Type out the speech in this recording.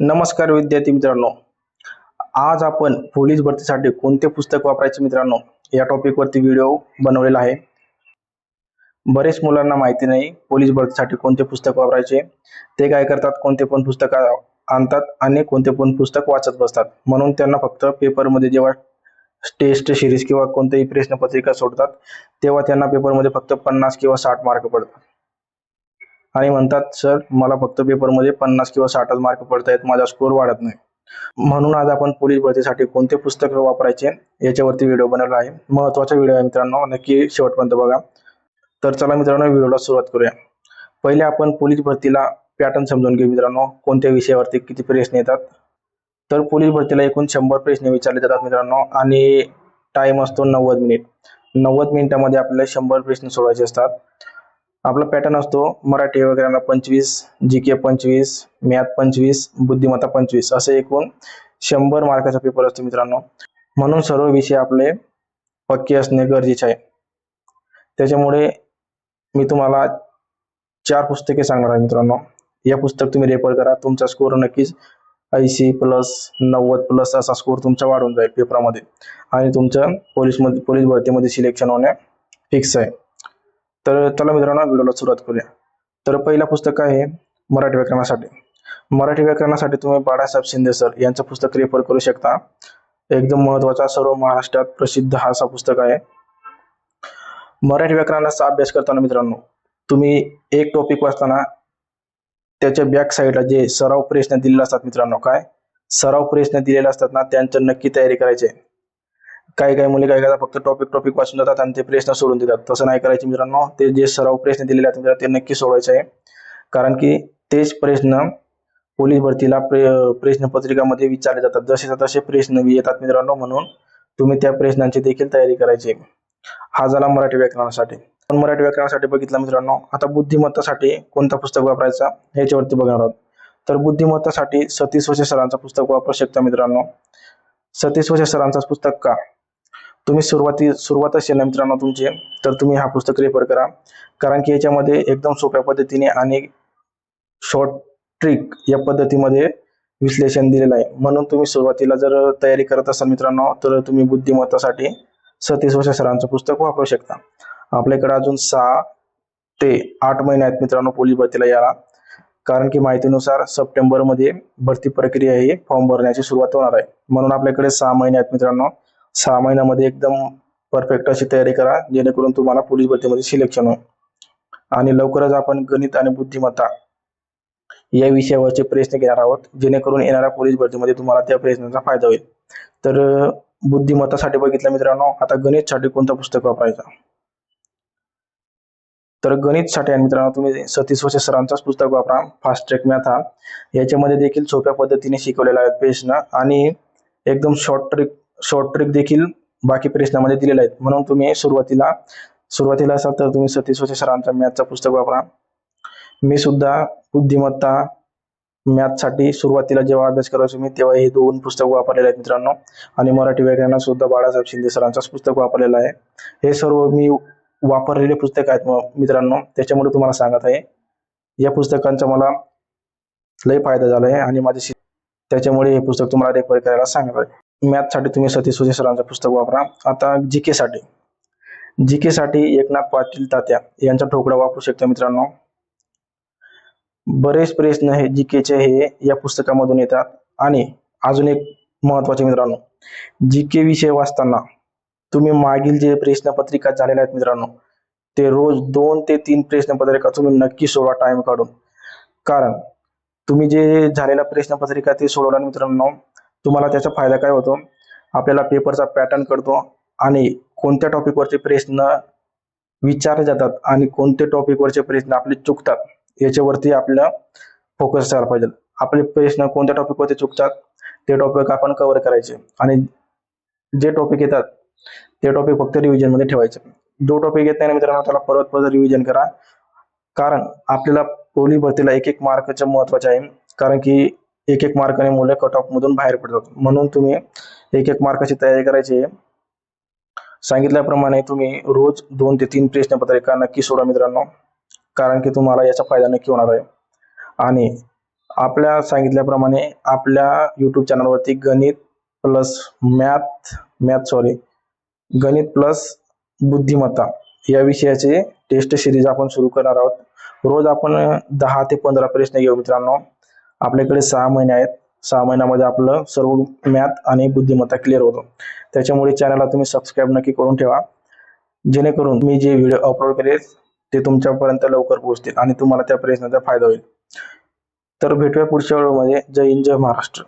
नमस्कार विद्यार्थी मित्रांनो. आज आपण पोलीस भरतीसाठी कोणते पुस्तक वापरायचे मित्रांनो? या टॉपिकवरती व्हिडिओ बनवलेला आहे. बरेच मुलांना माहिती नाही पोलीस भरतीसाठी कोणते पुस्तक वापरायचे. ते काय करतात कोणते पण पुस्तक आणतात आणि कोणते पण पुस्तक वाचत बसतात. म्हणून त्यांना फक्त पेपरमध्ये जेव्हा टेस्ट सिरीज किंवा कोणतेही प्रश्नपत्रिका सोडतात तेव्हा त्यांना पेपरमध्ये फक्त पन्नास किंवा साठ मार्क पडतात. आणि म्हणतात सर मला फक्त पेपरमध्ये पन्नास किंवा साठच मार्क पडत आहेत माझा स्कोर वाढत नाही. म्हणून आज आपण पोलीस भरतीसाठी कोणते पुस्तक वापरायचे याच्यावरती व्हिडिओ बनवला आहे. महत्त्वाचा व्हिडिओ आहे मित्रांनो नक्की शेवटपर्यंत बघा. तर चला मित्रांनो व्हिडिओला सुरुवात करूया. पहिले आपण पोलीस भरतीला पॅटर्न समजून घेऊ मित्रांनो कोणत्या विषयावरती किती प्रश्न येतात. तर पोलीस भरतीला एकूण शंभर प्रश्न विचारले जातात मित्रांनो आणि टाइम असतो नव्वद मिनिट नव्वद मिनिटामध्ये आपल्याला शंभर प्रश्न सोडवायचे असतात. आपला पॅटर्न असतो मराठी वगैरे पंचवीस जी के पंचवीस मॅथ पंचवीस बुद्धिमत्ता पंचवीस असे एकूण शंभर मार्काचा पेपर असतो मित्रांनो. म्हणून सर्व विषय आपले पक्के असणे गरजेचे आहे. त्याच्यामुळे मी तुम्हाला चार पुस्तके सांगणार आहे मित्रांनो. या पुस्तक तुम्ही रेफर करा. तुमचा स्कोर नक्कीच ऐंशी प्लस नव्वद प्लस असा स्कोर तुमचा वाढून जाईल पेपरामध्ये आणि तुमचं पोलीसमध्ये पोलीस भरतीमध्ये सिलेक्शन होणे फिक्स आहे. तर चला मित्रांनो व्हिडिओला सुरुवात करूया. तर पहिलं पुस्तक आहे मराठी व्याकरणासाठी. मराठी व्याकरणासाठी तुम्ही बाळासाहेब शिंदे सर यांचं पुस्तक रेफर करू शकता. एकदम महत्त्वाचा सर्व महाराष्ट्रात प्रसिद्ध हा असा पुस्तक आहे. मराठी व्याकरणाचा अभ्यास करताना मित्रांनो तुम्ही एक टॉपिक वाचताना त्याच्या बॅक साईडला जे सराव प्रश्न दिलेले असतात मित्रांनो काय? सराव प्रश्न दिलेले असतात ना त्यांचं नक्की तयारी करायची आहे. काही काही मुले काय करतात फक्त टॉपिक टॉपिक वाचून जातात आणि ते प्रश्न सोडून देतात. तसं नाही करायचे मित्रांनो. ते जे सराव प्रश्न दिलेले आहेत मित्रांनो, ते नक्की सोडवायचे आहे. कारण की तेच प्रश्न पोलीस भरतीला प्रे प्रश्नपत्रिकामध्ये विचारले जातात. जसे तसे प्रश्न येतात मित्रांनो म्हणून. तुम्ही त्या प्रश्नांची देखील तयारी करायची हा झाला मराठी व्याकरणासाठी. पण मराठी व्याकरणासाठी बघितलं मित्रांनो. आता बुद्धिमत्तासाठी कोणतं पुस्तक वापरायचा? ह्याच्यावरती बघणार आहोत. तर बुद्धिमत्तासाठी सतीश वशे सरांचं पुस्तक वापरू शकता मित्रांनो. सतीश वशे सरांचं पुस्तक का? तुम्ही सुरुवाती सुरुवात असेल ना मित्रांनो तुमची तर तुम्ही हा पुस्तक रेफर करा. कारण की याच्यामध्ये एकदम सोप्या पद्धतीने आणि शॉर्ट ट्रिक या पद्धतीमध्ये विश्लेषण दिलेलं आहे. म्हणून तुम्ही सुरुवातीला जर तयारी करत असाल मित्रांनो तर तुम्ही बुद्धिमत्तासाठी सतीश वर्ष सरांचं पुस्तक वापरू शकता. आपल्याकडे अजून सहा ते आठ महिने आहेत मित्रांनो पोलीस भरतीला याला कारण की माहितीनुसार सप्टेंबरमध्ये भरती प्रक्रिया ही फॉर्म भरण्याची सुरुवात होणार आहे. म्हणून आपल्याकडे सहा महिने आहेत मित्रांनो. सहा महिन्यामध्ये एकदम परफेक्ट अशी तयारी करा जेणेकरून तुम्हाला पोलीस भरतीमध्ये सिलेक्शन होईल. आणि लवकरच आपण गणित आणि बुद्धिमत्ता या विषयावरचे प्रश्न घेणार आहोत जेणेकरून येणाऱ्या पोलीस भरतीमध्ये तुम्हाला त्या प्रश्नांचा फायदा होईल. तर बुद्धिमत्तासाठी बघितलं मित्रांनो आता गणितसाठी कोणतं पुस्तक वापरायचं? तर गणितसाठी आणि मित्रांनो तुम्ही सतीश वशे सरांचाच पुस्तक वापरा फास्ट ट्रॅक मॅथ हा. याच्यामध्ये देखील सोप्या पद्धतीने शिकवलेला आहे प्रश्न. आणि एकदम शॉर्ट ट्रिक शॉर्ट ट्रिक देखील बाकी प्रश्नामध्ये दिलेले आहेत. म्हणून तुम्ही सुरुवातीला सुरुवातीला असाल तर तुम्ही सतीश होते सरांचा मॅथचं पुस्तक वापरा. मी सुद्धा बुद्धिमत्ता मॅथसाठी सुरुवातीला जेव्हा अभ्यास करायचो मी तेव्हा हे दोन पुस्तक वापरलेले आहेत मित्रांनो. आणि मराठी व्याकरणात सुद्धा बाळासाहेब शिंदे सरांचाच पुस्तक वापरलेलं आहे. हे सर्व मी वापरलेले पुस्तक आहेत मित्रांनो. त्याच्यामुळे तुम्हाला सांगत आहे या पुस्तकांचा मला लय फायदा झाला आहे आणि माझे त्याच्यामुळे हे पुस्तक तुम्हाला रेफर करायला सांगत आहे. मॅथसाठी तुम्ही सतीश सुजे सरांचं पुस्तक वापरा. आता जी के साठी. जी के साठी एकनाथ पाटील तात्या यांचा ठोकळा वापरू शकता मित्रांनो. बरेच प्रश्न हे जी केचे हे या पुस्तकामधून येतात. आणि अजून एक महत्त्वाचे मित्रांनो जी के विषय वाचताना तुम्ही मागील जे प्रश्नपत्रिका झालेल्या आहेत मित्रांनो ते रोज दोन ते तीन प्रश्नपत्रिका तुम्ही नक्की सोडवा टाइम काढून. कारण तुम्ही जे झालेल्या प्रश्नपत्रिका ते सोडवला मित्रांनो तुम्हाला त्याचा फायदा काय होतो? आपल्याला पेपरचा पॅटर्न कळतो आणि कोणत्या टॉपिकवरचे प्रश्न विचारले जातात आणि कोणते टॉपिकवरचे प्रश्न आपले चुकतात याच्यावरती आपलं फोकस करायला पाहिजे. आपले प्रश्न कोणत्या टॉपिकवरती चुकतात ते टॉपिक आपण कव्हर करायचे आणि जे टॉपिक येतात ते टॉपिक फक्त रिव्हिजनमध्ये ठेवायचे. जो टॉपिक येत नाही मित्रांनो त्याला परत परत रिव्हिजन करा. कारण आपल्याला पोलीस भरतीला एक एक मार्कचं महत्त्वाचे आहे. कारण की एक एक मार्काने मुलं कट ऑफ मधून बाहेर पडतात. म्हणून तुम्ही एक एक मार्काची तयारी करायची. आहे सांगितल्याप्रमाणे तुम्ही रोज दोन ते तीन प्रश्नपत्रिका नक्की सोडा मित्रांनो. कारण की तुम्हाला याचा फायदा नक्की होणार आहे. आणि आपल्या सांगितल्याप्रमाणे आपल्या यूट्यूब चॅनलवरती गणित प्लस मॅथ मॅथ सॉरी गणित प्लस बुद्धिमत्ता या विषयाचे टेस्ट सिरीज आपण सुरू करणार आहोत. रोज आपण दहा ते पंधरा प्रश्न घेऊ मित्रांनो. आपल्याकडे सहा महिने आहेत. सहा महिन्यामध्ये आपलं सर्व मॅथ आणि बुद्धिमत्ता क्लिअर होतो. त्याच्यामुळे चॅनलला तुम्ही सबस्क्राईब नक्की करून ठेवा. जेणेकरून मी जे व्हिडिओ अपलोड करेल ते तुमच्यापर्यंत लवकर पोहोचतील आणि तुम्हाला त्या प्रयत्नाचा फायदा होईल. तर भेटूया पुढच्या वेळेमध्ये जय हिंद जय महाराष्ट्र.